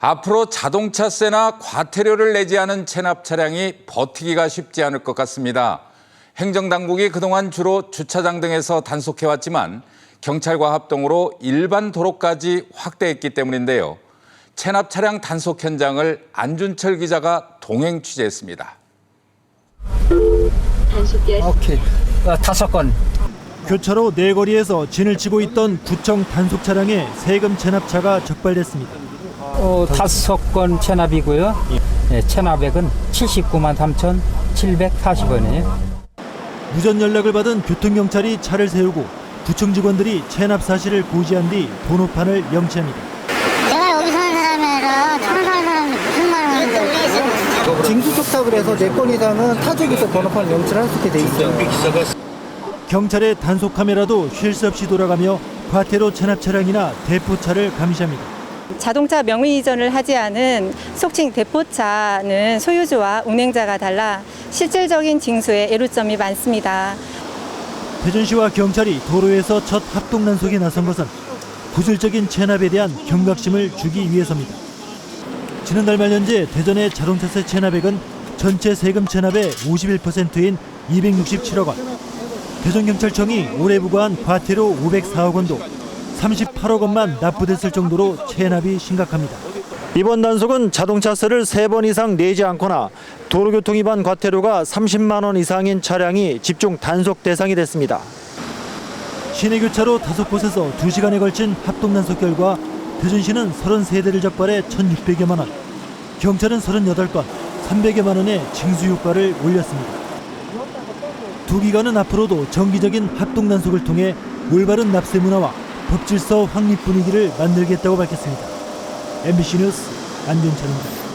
앞으로 자동차세나 과태료를 내지 않은 체납 차량이 버티기가 쉽지 않을 것 같습니다. 행정당국이 그동안 주로 주차장 등에서 단속해왔지만 경찰과 합동으로 일반 도로까지 확대했기 때문인데요. 체납 차량 단속 현장을 안준철 기자가 동행 취재했습니다. 오케이. 어, 다섯 건. 교차로 내거리에서 진을 치고 있던 구청 단속 차량에 세금 체납차가 적발됐습니다. 어, 다섯 건 체납이고요. 예, 체납액은 79만 3,740원이에요. 무전 연락을 받은 교통경찰이 차를 세우고 구청 직원들이 체납 사실을 고지한 뒤 번호판을 영치합니다. 내가 여기 사는 사람이라 다른 사는 사람이 무슨 말을 하는데 징수촉탁 그래서 4건 이상은 타족에서 번호판 영치를 할 수 있게 돼 있어요. 경찰의 단속 카메라도 쉴 새 없이 돌아가며 과태료 체납 차량이나 대포차를 감시합니다. 자동차 명의 이전을 하지 않은 속칭 대포차는 소유주와 운행자가 달라 실질적인 징수에 애로점이 많습니다. 대전시와 경찰이 도로에서 첫 합동 단속에 나선 것은 구슬적인 체납에 대한 경각심을 주기 위해서입니다. 지난달 말 현재 대전의 자동차세 체납액은 전체 세금 체납의 51%인 267억 원. 대전경찰청이 올해 부과한 과태료 504억 원도 38억 원만 납부됐을 정도로 체납이 심각합니다. 이번 단속은 자동차세를 3번 이상 내지 않거나 도로교통 위반 과태료가 30만 원 이상인 차량이 집중 단속 대상이 됐습니다. 시내 교차로 다섯 곳에서 2시간에 걸친 합동 단속 결과 대전시는 33대를 적발해 1,600여만 원, 경찰은 38건, 300여만 원의 징수 효과를 올렸습니다. 두 기관은 앞으로도 정기적인 합동 단속을 통해 올바른 납세 문화와 법질서 확립 분위기를 만들겠다고 밝혔습니다. MBC 뉴스 안준철입니다.